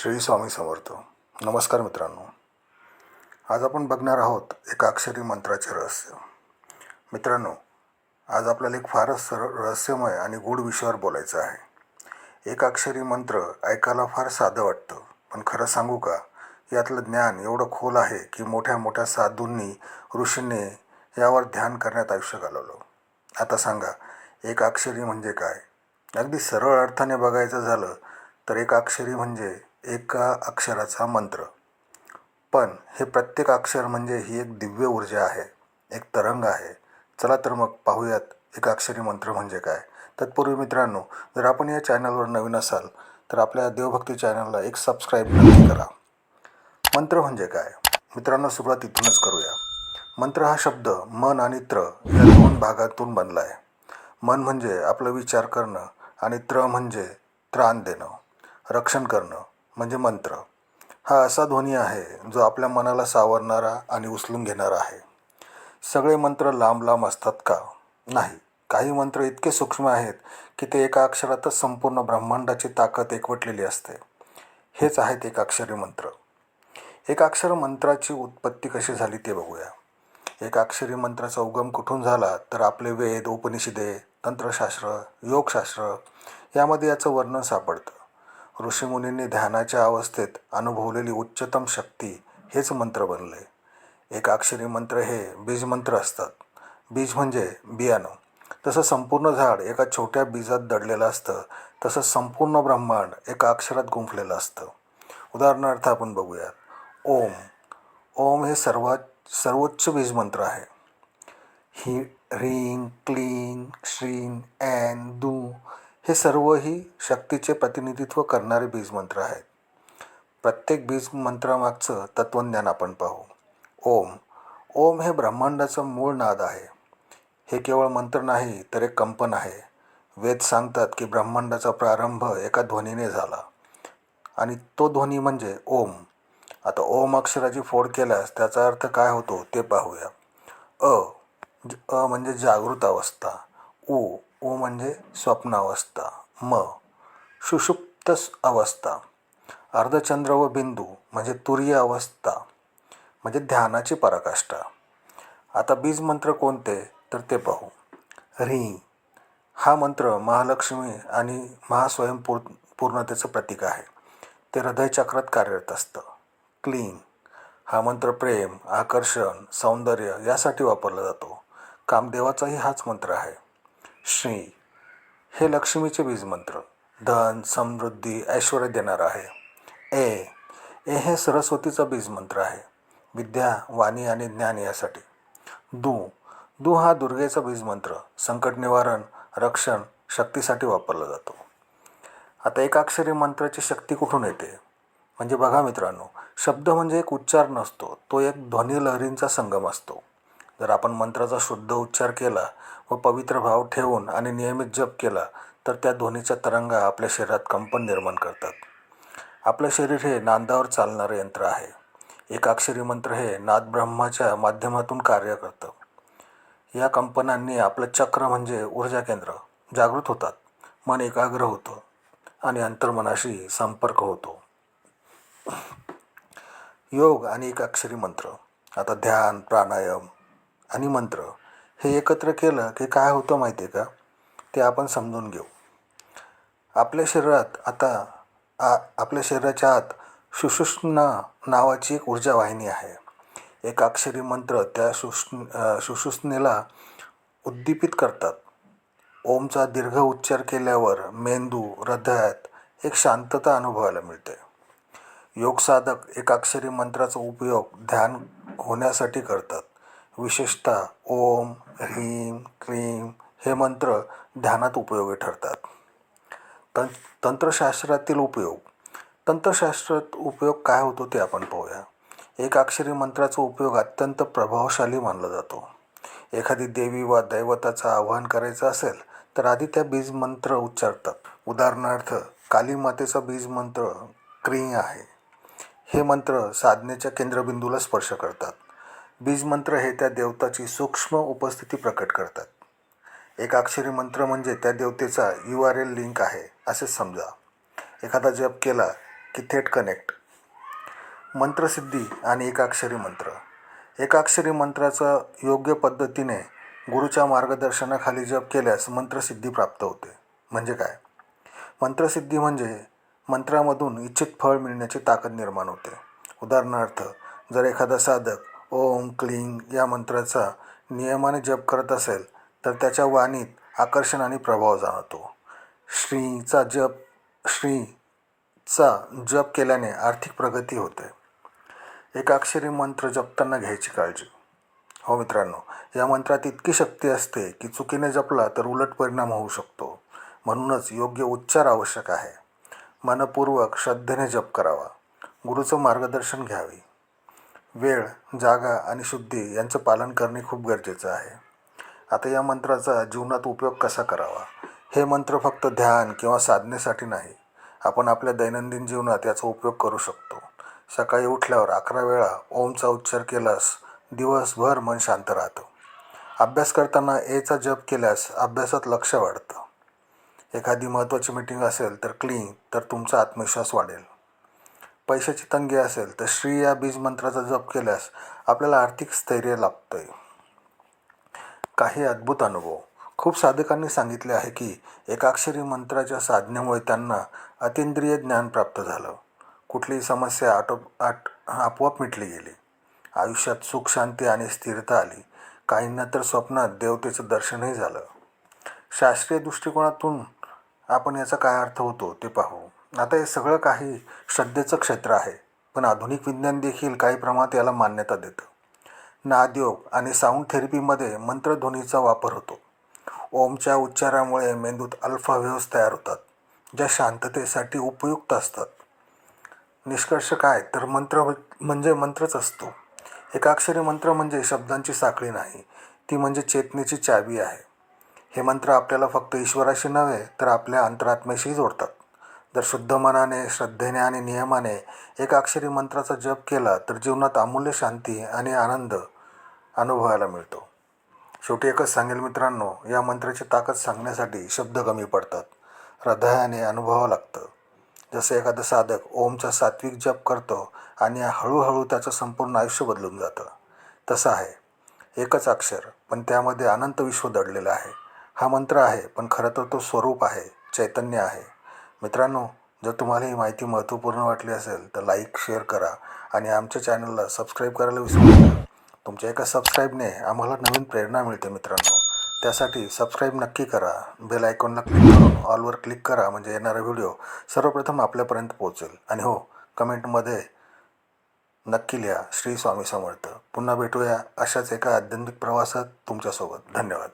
श्री स्वामी समर्थ. नमस्कार मित्रांनो. आज आपण बघणार आहोत एका अक्षरी मंत्राचे रहस्य. मित्रांनो आज आपल्याला एक फारच सरळ रहस्यमय आणि गूढ विषयावर बोलायचं आहे. एक अक्षरी मंत्र ऐकायला फार साधं वाटतं पण खरं सांगू का? यातलं ज्ञान एवढं खोल आहे की मोठ्या मोठ्या साधूंनी ऋषींनी यावर ध्यान करण्यात आयुष्य घालवलं. आता सांगा एक अक्षरी म्हणजे काय? अगदी सरळ अर्थाने बघायचं झालं तर एक अक्षरी म्हणजे एका अक्षराचा मंत्र. पण हे प्रत्येक अक्षर म्हणजे ही एक दिव्य ऊर्जा आहे एक तरंग आहे. चला तर मग पाहूयात एक अक्षरी मंत्र म्हणजे काय. तत्पूर्वी मित्रांनो जर आपण या चॅनलवर नवीन असाल तर आपल्या देवभक्ती चॅनलला एक सबस्क्राईब नक्की करा. मंत्र म्हणजे काय? मित्रांनो सुरुवात इथूनच करूया. मंत्र हा शब्द मन आणि त्र या दोन भागातून बनला आहे. मन म्हणजे आपलं विचार करणं आणि त्र म्हणजे त्राण देणं रक्षण करणं. म्हणजे मंत्र. हा असा ध्वनी आहे जो आपल्या मनाला सावरणारा आणि उचलून घेणारा आहे. सगळे मंत्र लांब लांब असतात का? नाही. काही मंत्र इतके सूक्ष्म आहेत की ते एका अक्षरातच संपूर्ण ब्रह्मांडाची ताकद एकवटलेली असते. हेच आहेत एक अक्षरी मंत्र. एकाक्षर मंत्राची उत्पत्ती कशी झाली ते बघूया. एकाक्षरी मंत्राचा उगम कुठून झाला तर आपले वेद उपनिषदे तंत्रशास्त्र योगशास्त्र यामध्ये याचं वर्णन सापडतं. ऋषीमुनींनी ध्यानाच्या अवस्थेत अनुभवलेली उच्चतम शक्ती हेच मंत्र बनले. एक अक्षरी मंत्र हे बीजमंत्र असतात. बीज म्हणजे बियाणं. तसं संपूर्ण झाड एका छोट्या बीजात दडलेलं असतं. तसं संपूर्ण ब्रह्मांड एका अक्षरात गुंफलेलं असतं. उदाहरणार्थ आपण बघूयात. ओम. ओम हे सर्वात सर्वोच्च बीजमंत्र आहे. ही ह्रीं क्लीं श्रीं ऐन दू हे सर्वही शक्तीचे प्रतिनिधित्व करणारे बीजमंत्र आहेत. प्रत्येक बीज मंत्रामागचं तत्त्वज्ञान आपण पाहू. ओम. ओम हे ब्रह्मांडाचं मूळ नाद आहे. हे केवळ मंत्र नाही तर एक कंपन आहे. वेद सांगतात की ब्रह्मांडाचा प्रारंभ एका ध्वनीने झाला. आणि तो ध्वनी म्हणजे ओम. आता ओम अक्षराची फोड केल्यास त्याचा अर्थ काय होतो ते पाहूया. अ ज- अ म्हणजे जागृत अवस्था. उ उ म्हणजे स्वप्नावस्था म सुषुप्त अवस्था अर्धचंद्र व बिंदू म्हणजे तुरीय अवस्था म्हणजे ध्यानाची पराकाष्ठा. आता बीज मंत्र कोणते? तर ते पाहू. ह्री हा मंत्र महालक्ष्मी आणि महास्वयंपूर पूर्णतेचं प्रतीक आहे. ते हृदयचक्रात कार्यरत असतं. क्लीन हा मंत्र प्रेम आकर्षण सौंदर्य यासाठी वापरला जातो. कामदेवाचाही हाच मंत्र आहे. श्री. हे लक्ष्मीचे बीजमंत्र धन समृद्धी ऐश्वर देणारं आहे. ए. ए हे सरस्वतीचा बीजमंत्र आहे. विद्या वाणी आणि ज्ञान यासाठी. दू. दू हा दुर्गेचा बीजमंत्र संकट निवारण रक्षण शक्तीसाठी वापरला जातो. आता एकाक्षरी मंत्राची शक्ती कुठून येते? म्हणजे बघा मित्रांनो शब्द म्हणजे एक उच्चार नसतो. तो एक ध्वनी लहरींचा संगम असतो. जर आपण मंत्राचा शुद्ध उच्चार केला व पवित्र भाव ठेवून आणि नियमित जप केला तर त्या ध्वनीच्या तरंगा आपल्या शरीरात कंपन निर्माण करतात. आपलं शरीर हे नांदावर चालणारं यंत्र आहे. एकाक्षरी मंत्र हे नादब्रह्माच्या माध्यमातून कार्य करतं. या कंपनांनी आपलं चक्र म्हणजे ऊर्जा केंद्र जागृत होतात. मन एकाग्र होतं आणि अंतर्मनाशी संपर्क होतो. योग आणि एकाक्षरी मंत्र. आता ध्यान प्राणायाम आणि मंत्र हे एकत्र केलं की काय होतं माहिती आहे का? ते आपण समजून घेऊ. आपल्या शरीरात आता आ आपल्या शरीराच्या आत सुषुष्णा नावाची एक ऊर्जा वाहिनी आहे. एक अक्षरी मंत्र त्या सुष्ण सुषुष्णेला उद्दीपित करतात. ओमचा दीर्घ उच्चार केल्यावर मेंदू हृदयात एक शांतता अनुभवायला मिळते. योगसाधक एकाक्षरी मंत्राचा उपयोग ध्यान होण्यासाठी करतात. विशेषतः ओम ह्रीम क्रीम हे मंत्र ध्यानात उपयोगी ठरतात. तं तंत्रशास्त्रातील उपयोग. तंत्रशास्त्रात उपयोग काय होतो ते आपण पाहूया. एक अक्षरी मंत्राचा उपयोग अत्यंत प्रभावशाली मानला जातो. एखादी देवी वा दैवताचं आवाहन करायचं असेल तर आधी त्या बीज मंत्र उच्चारतात. उदाहरणार्थ काली मातेचा बीज मंत्र क्री आहे. हे मंत्र साधनेच्या केंद्रबिंदूला स्पर्श करतात. बीज मंत्र हे त्या देवताची सूक्ष्म उपस्थिती प्रकट करतात. एक अक्षरी मंत्र म्हणजे त्या देवतेचा यू आर एल लिंक आहे असे समजा. एखादा जप केला की थेट कनेक्ट मंत्रसिद्धी आणि एकाक्षरी मंत्र. एकाक्षरी मंत्राचा योग्य पद्धतीने गुरुच्या मार्गदर्शनाखाली जप केल्यास मंत्रसिद्धी प्राप्त होते. म्हणजे काय? मंत्रसिद्धी म्हणजे मंत्रामधून इच्छित फळ मिळण्याची ताकद निर्माण होते. उदाहरणार्थ जर एखादा साधक ओम क्लीं या मंत्राचा नियमाने जप करत असेल तर त्याच्या वाणीत आकर्षण आणि प्रभाव जाणवतो. श्रीचा जप श्रीचा जप केल्याने आर्थिक प्रगती होते. एकाक्षरी मंत्र जपताना घ्यायची काळजी. हो मित्रांनो या मंत्रात इतकी शक्ती असते की चुकीने जपला तर उलट परिणाम होऊ शकतो. म्हणूनच योग्य उच्चार आवश्यक आहे. मनपूर्वक श्रद्धेने जप करावा. गुरुचं मार्गदर्शन घ्यावे. वेळ जागा आणि शुद्धी यांचं पालन करणे खूप गरजेचं आहे. आता या मंत्राचा जीवनात उपयोग कसा करावा? हे मंत्र फक्त ध्यान किंवा साधनेसाठी नाही. आपण आपल्या दैनंदिन जीवनात याचा उपयोग करू शकतो. सकाळी उठल्यावर अकरा वेळा ओमचा उच्चार केल्यास दिवसभर मन शांत राहतं. अभ्यास करताना एचा जप केल्यास अभ्यासात लक्ष वाढतं. एखादी महत्त्वाची मीटिंग असेल तर क्लीन तर तुमचा आत्मविश्वास वाढेल. पैशाची तंगी असेल तर श्री या बीज मंत्राचा जप केल्यास आपल्याला आर्थिक स्थैर्य लाभतं आहे काही अद्भुत अनुभव. खूप साधकांनी सांगितले आहे की एकाक्षरी मंत्राच्या साधनेमुळे त्यांना अतिंद्रिय ज्ञान प्राप्त झालं. कुठलीही समस्या आटो आट आपोआप मिटली गेली. आयुष्यात सुख शांती आणि स्थिरता आली. काहींना तर स्वप्नात देवतेचं दर्शनही झालं. शास्त्रीय दृष्टिकोनातून आपण याचा काय अर्थ होतो ते पाहू. आता हे सगळं काही श्रद्धेचं क्षेत्र आहे पण आधुनिक विज्ञान देखील काही प्रमाणात याला मान्यता देतं. नादयोग आणि साऊंड थेरपीमध्ये मंत्रध्वनीचा वापर होतो. ओमच्या उच्चारामुळे मेंदूत अल्फा वेव्हज तयार होतात ज्या शांततेसाठी उपयुक्त असतात. निष्कर्ष काय? तर मंत्र म्हणजे मंत्रच असतो. एकाक्षरी मंत्र म्हणजे शब्दांची साखळी नाही ती म्हणजे चेतनेची चावी आहे. हे मंत्र आपल्याला फक्त ईश्वराशी नव्हे तर आपल्या अंतरात्म्याशी जोडतात. जर शुद्ध मनाने श्रद्धेने आणि नियमाने एकाक्षरी मंत्राचा जप केला तर जीवनात अमूल्य शांती आणि आनंद अनुभवायला मिळतो. शेवटी एकच सांगेल मित्रांनो या मंत्राची ताकद सांगण्यासाठी शब्द कमी पडतात. हृदयाने अनुभवावं लागतं. जसं एखादं साधक ओमचा सात्विक जप करतो आणि हळूहळू त्याचं संपूर्ण आयुष्य बदलून जातं. तसं आहे. एकच अक्षर पण त्यामध्ये अनंत विश्व दडलेलं आहे. हा मंत्र आहे पण खरं तर तो स्वरूप आहे चैतन्य आहे. मित्रांनो जर तुम्हाला ही माहिती महत्त्वपूर्ण वाटली असेल तर लाईक शेअर करा आणि आमच्या चॅनलला सबस्क्राईब करायला विसरू नका. तुमच्या एका सबस्क्राईबने आम्हाला नवीन प्रेरणा मिळते मित्रांनो. त्यासाठी सबस्क्राईब नक्की करा. बेल आयकॉनला क्लिक करून ऑलवर क्लिक करा म्हणजे येणारा व्हिडिओ सर्वप्रथम आपल्यापर्यंत पोहोचेल. आणि हो कमेंटमध्ये नक्की लिहा श्री स्वामी समर्थ. पुन्हा भेटूया अशाच एका आध्यात्मिक प्रवासात तुमच्यासोबत. धन्यवाद.